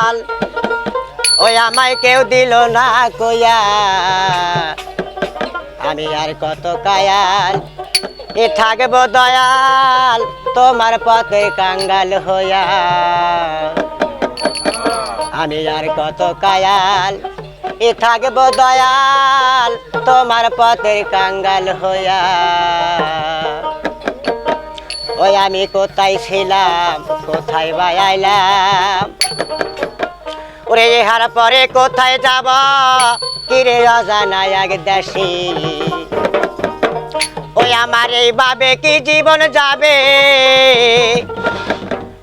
আল। ওই আমায় কেউ দিল না কইয়া। আমি আর কত কায়াল, এ থাকব দয়াল, তোমার পথে কাঙ্গাল হইয়া। আমি আর কত কায়াল, এ থাকব দয়াল, তোমার পথের কাঙ্গাল হইয়া। ওই আমি কোথায় ছিলাম? কোথায় বা আইলাম? ওরে ইহার পরে কোথায় যাব? কিরে অজানা এক দেশি? ওই আমার এই বাবে কি জীবন যাবে?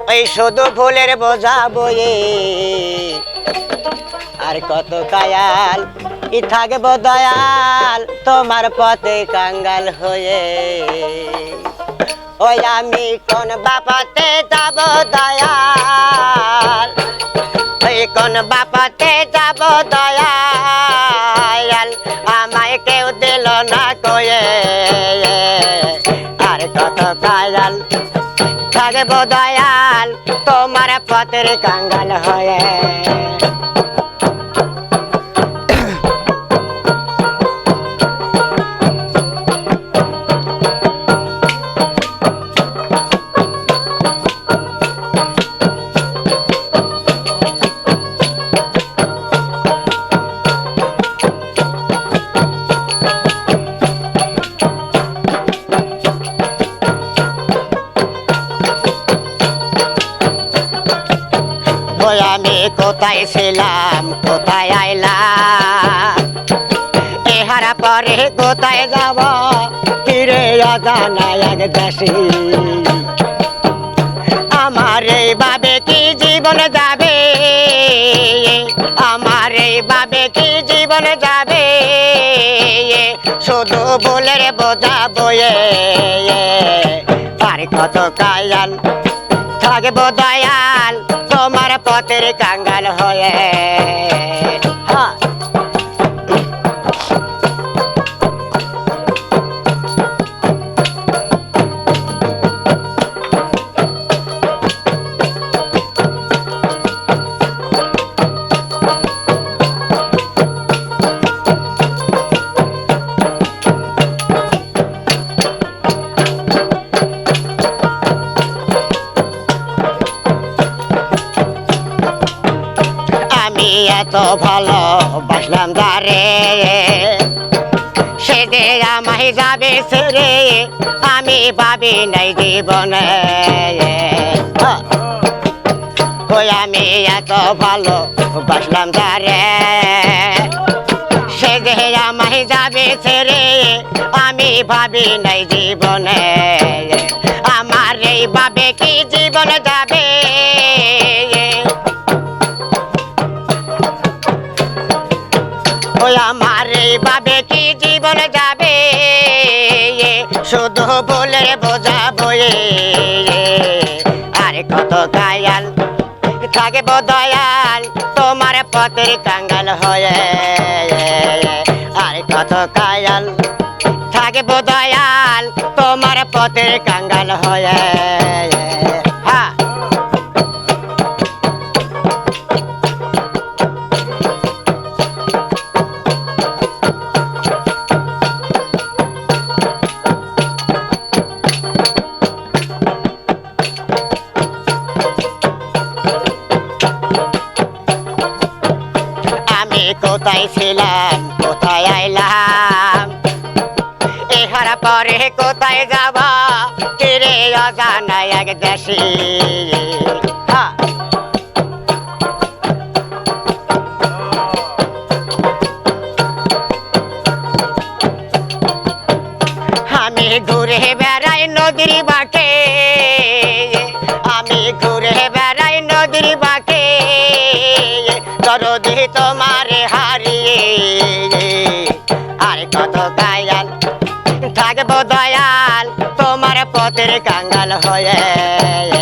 ওই শুধু ফুলের বোঝা আর কত কায়াল ই থাকব দয়াল? তোমার পথে কাঙ্গাল হয়ে। ওই আমি কোন বাপাতে যাব, দয়াল? ওই কোন বাপাতে যাব, দয়াল? আমায় কেউ দিল না কয়ে। আর কত কায়াল থাকব দয়াল, তোমার পথের কাঙ্গাল হয়ে। আমি কোথায় ছিলাম, কোথায় আইলাম? এহারা পরে কোথায় যাব, ফিরে অজানা এক দেশি। আমার এই বাবে কি জীবন যাবে? আমার এই বাবে কি জীবন যাবে? শুধু বলের বোঝা বয়ে আর কত কায়াল থাকব তোমার পথের কাঙ্গাল হয়ে। হ্যাঁ এত ভালো বাসলাম দারে সে যে আমায় যাবে ছেড়ে, আমি ভাবি নাই জীবনে। হ্যাঁ। ওই আমি এত ভালো বাসলাম দারে সে যে আমায় যাবে ছেড়ে, আমি ভাবি নাই জীবনে। আমার এই ভাবে কি জীবন যাবে? ওই আমার এই বাবে কি জীবন যাবে? শুধু বলে বোঝাবো। আর কত কায়াল থাকব দয়াল, তোমার পথের কাঙ্গাল হয়ে। আর কত কায়াল থাকব দয়াল, তোমার পথের কাঙ্গাল হয়ে। হ্যাঁ। কোথায় আইলাম? এহারা পরে কোথায় যাব? কিরে অজানা এক দেশি। আমি ঘুরে বেড়াই নদীর বাঁকে আমি ঘুরে বেড়াই নদীর বাঁকে দরদি তোমারে হারিয়ে। আর কত কায়াল থাকব দয়াল তোমার পথের কাঙ্গাল হয়ে।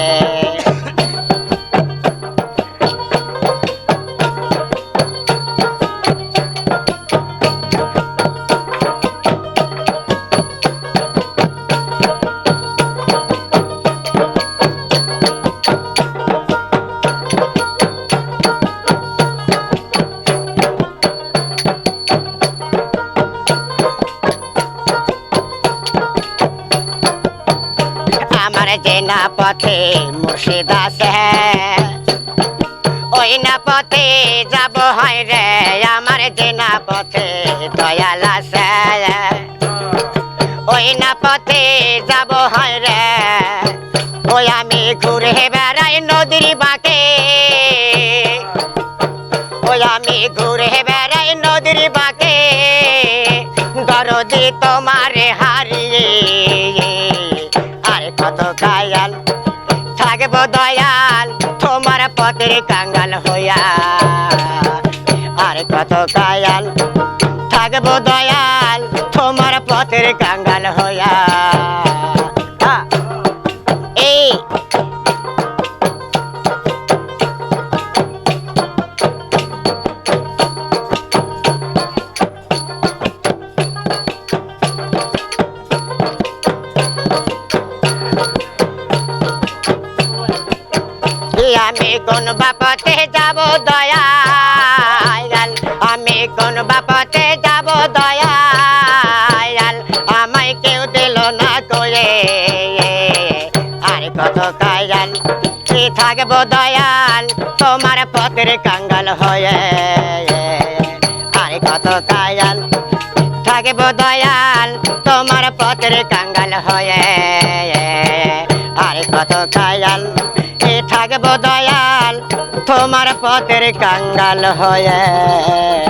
পথে মুর্শিদ আছে ওই না পথে যাব হয় রে, আমার যে না পথে দয়াল আছে। ওই না পথে যাব হয় রে, ওই আমি ঘুরে বেড়াই নদীর বাঁকে। ওই আমি ঘুরে বেড়াই নদীর বাঁকে। দরদি তোমারে থাকব দয়াল তোমার পথের কাঙ্গাল হইয়া। আর কত কায়াল থাকব দয়াল তোমার পথের কাঙ্গাল আমি কোন বাপতে যাব দয়াল? আমি কোন বাপতে যাব দয়াল? আমায় কেউ দিল না করে। আর কত কায়াল? কি থাকব দয়াল? তোমার পথের কাঙ্গাল হয়ে। আর কত কায়াল? থাকব দয়াল, তোমার পথের কাঙ্গাল হয়ে। আর কত কায়াল? থাকব দয়াল তোমার পথের কাঙ্গাল হয়ে